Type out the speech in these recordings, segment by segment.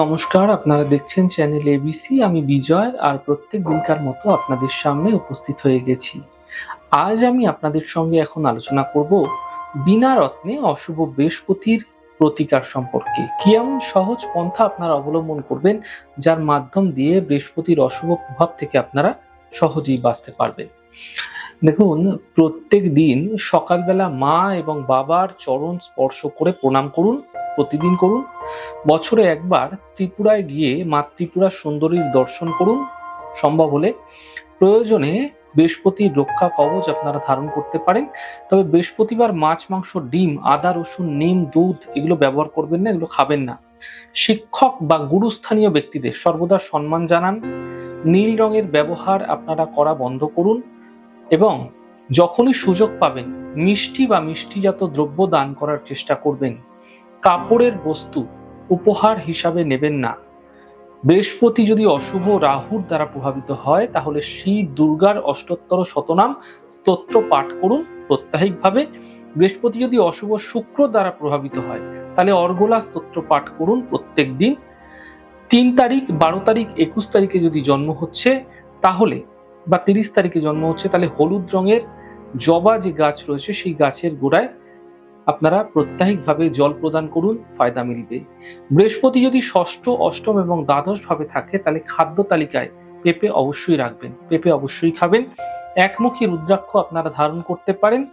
নমস্কার, আপনারা দেখছেন চ্যানেল এবিসি আমি বিজয় আর প্রত্যেক দিনকার মতো আপনাদের সামনে উপস্থিত হয়ে গেছি। আজ আমি আপনাদের সঙ্গে এখন আলোচনা করব বিনা রত্নে অশুভ বৃহস্পতির প্রতিকার সম্পর্কে। কি এমন সহজ পন্থা আপনারা অবলম্বন করবেন, যার মাধ্যম দিয়ে বৃহস্পতির অশুভ প্রভাব থেকে আপনারা সহজেই বাঁচতে পারবেন? দেখুন, প্রত্যেক দিন সকালবেলা মা এবং বাবার চরণ স্পর্শ করে প্রণাম করুন। প্রতিদিন করুন। বছরে একবার ত্রিপুরায় গিয়ে মা ত্রিপুরা সুন্দরীর দর্শন করুন। সম্ভব হলে প্রয়োজনে বৃহস্পতির রক্ষা কবচ আপনারা ধারণ করতে পারেন। তবে বৃহস্পতিবার মাছ, মাংস, ডিম, আদা, রসুন, নিম, দুধ এগুলো ব্যবহার করবেন না, এগুলো খাবেন না। শিক্ষক বা গুরুস্থানীয় ব্যক্তিদের সর্বদা সম্মান জানান। নীল রঙের ব্যবহার আপনারা করা বন্ধ করুন এবং যখনই সুযোগ পাবেন মিষ্টি বা মিষ্টিজাত দ্রব্য দান করার চেষ্টা করবেন। কাপড়ের বস্তু উপহার হিসাবে নেবেন না। বৃহস্পতি যদি অশুভ রাহুর দ্বারা প্রভাবিত হয়, তাহলে শ্রী দুর্গার অষ্টোত্তর শতনাম স্তোত্র পাঠ করুন প্রত্যাহিকভাবে। বৃহস্পতি যদি অশুভ শুক্র দ্বারা প্রভাবিত হয়, তাহলে অর্গলা স্তোত্র পাঠ করুন প্রত্যেক দিন। তিন তারিখ, বারো তারিখ, একুশ তারিখে যদি জন্ম হচ্ছে, তাহলে বা তিরিশ তারিখে জন্ম হচ্ছে, তাহলে হলুদ রঙের জবা যে গাছ রয়েছে, সেই গাছের গোড়ায় আপনারা প্রত্যাহিকভাবে জল প্রদান করুন, ফায়দা মিলবে। বৃহস্পতি যদি ষষ্ঠ, অষ্টম এবং দ্বাদশ ভাবে থাকে, তাহলে খাদ্য তালিকায় পেঁপে অবশ্যই রাখবেন। পেঁপে অবশ্যই খাবেন। একমুখী রুদ্রাক্ষ আপনারা ধারণ করতে পারেন।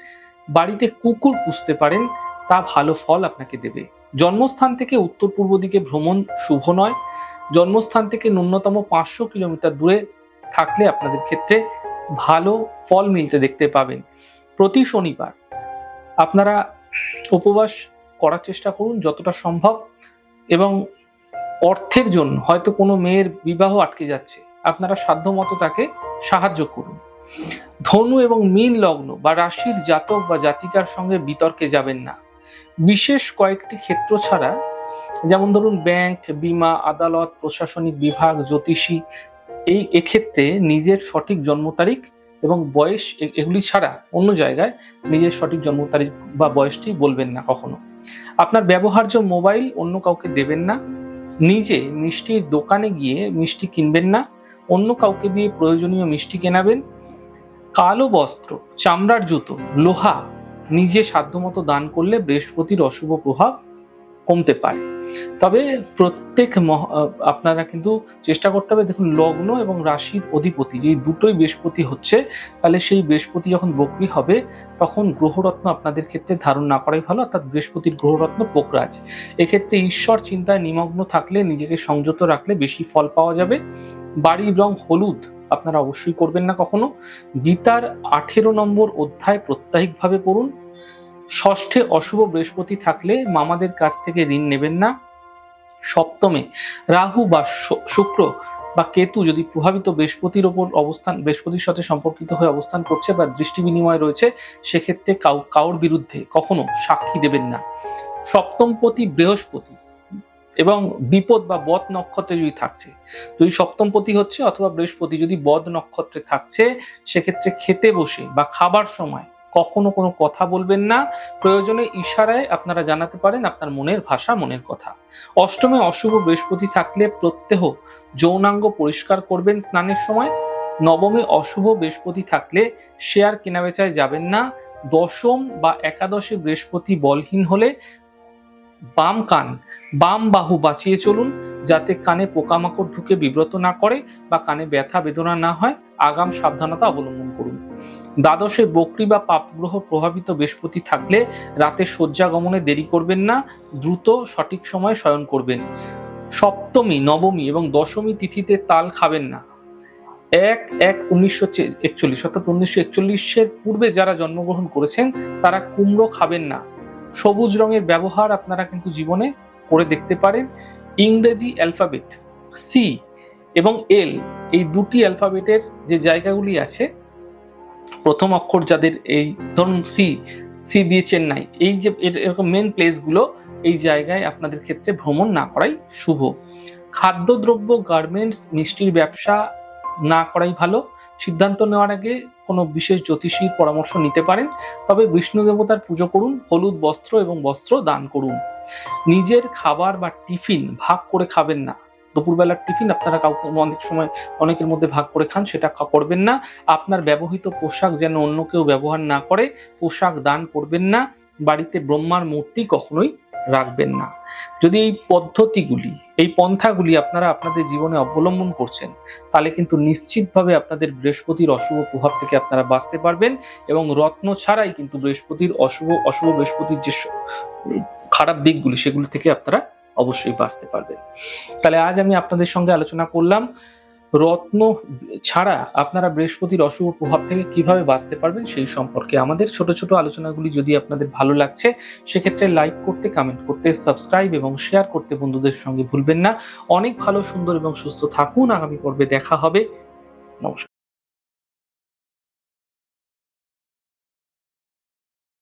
বাড়িতে কুকুর পুষতে পারেন, তা ভালো ফল আপনাকে দেবে। জন্মস্থান থেকে উত্তর পূর্ব দিকে ভ্রমণ শুভ নয়। জন্মস্থান থেকে ন্যূনতম পাঁচশো কিলোমিটার দূরে থাকলে আপনাদের ক্ষেত্রে ভালো ফল মিলতে দেখতে পাবেন। প্রতি শনিবার আপনারা উপবাস করার চেষ্টা করুন যতটা সম্ভব এবং অর্থের জন্য হয়তো কোনো মেয়ের বিবাহ আটকে যাচ্ছে, আপনারা সাধ্যমতো তাকে সাহায্য করুন। ধনু এবং মীন লগ্ন বা রাশির জাতক বা জাতিকার সঙ্গে বিতর্কে যাবেন না। বিশেষ কয়েকটি ক্ষেত্র ছাড়া, যেমন ধরুন ব্যাংক, বিমা, আদালত, প্রশাসনিক বিভাগ, জ্যোতিষী, এই এক্ষেত্রে নিজের সঠিক জন্ম তারিখ এবং বয়স এগুলি ছাড়া অন্য জায়গায় নিজের সঠিক জন্ম তারিখ বা বয়সটি বলবেন না কখনো। আপনার ব্যবহার্য মোবাইল অন্য কাউকে দেবেন না, নিজে মিষ্টির দোকানে গিয়ে মিষ্টি কিনবেন না, অন্য কাউকে দিয়ে প্রয়োজনীয় মিষ্টি কেনাবেন, কালো বস্ত্র, চামড়ার জুতো, লোহা নিজে সাধ্যমতো দান করলে বৃহস্পতির অশুভ প্রভাব কমতে পারে। তবে প্রত্যেক আপনারা কিন্তু চেষ্টা করতে হবে দেখুন লগ্ন এবং রাশির অধিপতি এই দুটোই বৃহস্পতি হচ্ছে, তাহলে সেই বৃহস্পতি যখন বকরি হবে, তখন গ্রহরত্ন আপনাদের ক্ষেত্রে ধারণ না করাই ভালো, অর্থাৎ বৃহস্পতির গ্রহরত্ন পোকরাজ এক্ষেত্রে ঈশ্বর চিন্তায় নিমগ্ন থাকলে, নিজেকে সংযত রাখলে বেশি ফল পাওয়া যাবে। বাড়ির রং হলুদ আপনারা অবশ্যই করবেন না কখনো। গীতার আঠেরো নম্বর অধ্যায় প্রত্যাহিকভাবে পড়ুন। ষষ্ঠে অশুভ বৃহস্পতি থাকলে মামাদের কাছ থেকে ঋণ নেবেন না। সপ্তমে রাহু বা শুক্র বা কেতু যদি প্রভাবিত বৃহস্পতির ওপর অবস্থান, বৃহস্পতির সাথে সম্পর্কিত হয়ে অবস্থান করছে বা দৃষ্টি বিনিময় রয়েছে, সেক্ষেত্রে কাউ, কাউর বিরুদ্ধে কখনো সাক্ষী দেবেন না। সপ্তমপতি বৃহস্পতি এবং বিপদ বা বদ নক্ষত্রে যদি থাকছে যদি সপ্তমপতি হচ্ছে অথবা বৃহস্পতি যদি বদ নক্ষত্রে থাকছে, সেক্ষেত্রে খেতে বসে বা খাবার সময় কখনো কোনো কথা বলবেন না। প্রয়োজনে ইশারায় আপনারা জানাতে পারেন আপনার মনের ভাষা, মনের কথা। অষ্টমে অশুভ বৃহস্পতি থাকলে প্রত্যহ যৌনাঙ্গ পরিষ্কার করবেন স্নানের সময়। নবমে অশুভ বৃহস্পতি থাকলে শেয়ার কেনাবেচায় যাবেন না। দশম বা একাদশে বৃহস্পতি বলহীন হলে বাম কান, বাম বাহু বাঁচিয়ে চলুন, যাতে কানে পোকামাকড় ঢুকে বিব্রত না করে বা কানে ব্যথা, বেদনা না হয়। আগাম সাবধানতা অবলম্বন করুন। দ্বাদশে বকরি বা পাপগ্রহ প্রভাবিত বৃহস্পতি থাকলে রাতে শয্যা গমনে দেরি করবেন না, দ্রুত সঠিক সময়ে শয়ন করবেন। সপ্তমী, নবমী এবং দশমী তিথিতে তাল খাবেন না। এক এক উনিশশো একচল্লিশ অর্থাৎ উনিশশো একচল্লিশের পূর্বে যারা জন্মগ্রহণ করেছেন, তারা কুমড়ো খাবেন না। সবুজ রঙের ব্যবহার আপনারা কিন্তু জীবনে করে দেখতে পারেন। ইংরেজি অ্যালফাবেট, সি এবং এল এই দুটি অ্যালফাবেটের যে জায়গাগুলি আছে প্রথম অক্ষর যাদের এই, ধরুন সি সি দিয়ে চেন্নাই, এই যে এর- এরকম মেন প্লেসগুলো এই জায়গায় আপনাদের ক্ষেত্রে ভ্রমণ না করাই শুভ। খাদ্যদ্রব্য গার্মেন্টস মিষ্টির ব্যবসা না করাই ভালো। সিদ্ধান্ত নেওয়ার আগে কোনো বিশেষ জ্যোতিষীর পরামর্শ নিতে পারেন। তবে বিষ্ণু দেবতার পুজো করুন, হলুদ বস্ত্র এবং বস্ত্র দান করুন। নিজের খাবার বা টিফিন ভাগ করে খাবেন না। দুপুরবেলার টিফিন আপনারা কাউকে অনেক সময় অনেকের মধ্যে ভাগ করে খান, সেটা করবেন না। আপনার ব্যবহৃত পোশাক যেন অন্য কেউ ব্যবহার না করে, পোশাক দান করবেন না, বাড়িতে ব্রহ্মার মূর্তি কখনোই রাখবেন না। যদি এই পদ্ধতিগুলি, এই পন্থাগুলি আপনারা আপনাদের জীবনে অবলম্বন করছেন, তাহলে কিন্তু নিশ্চিতভাবে আপনাদের বৃহস্পতির অশুভ প্রভাব থেকে আপনারা বাঁচতে পারবেন এবং রত্ন ছাড়াই কিন্তু বৃহস্পতির অশুভ অশুভ বৃহস্পতির যে খারাপ দিকগুলি, সেগুলি থেকে আপনারা অবশ্যই বাঁচতে পারবেন তাহলে আজ আমি আপনাদের সঙ্গে আলোচনা করলাম, রত্ন ছাড়া আপনারা বৃহস্পতির অশুভ প্রভাব থেকে কীভাবে বাঁচতে পারবেন সেই সম্পর্কে আমাদের ছোট ছোট আলোচনাগুলি যদি আপনাদের ভালো লাগছে, সেক্ষেত্রে লাইক করতে কমেন্ট করতে সাবস্ক্রাইব এবং শেয়ার করতে বন্ধুদের সঙ্গে ভুলবেন না। অনেক ভালো, সুন্দর এবং সুস্থ থাকুন। আগামী পর্বে দেখা হবে। নমস্কার।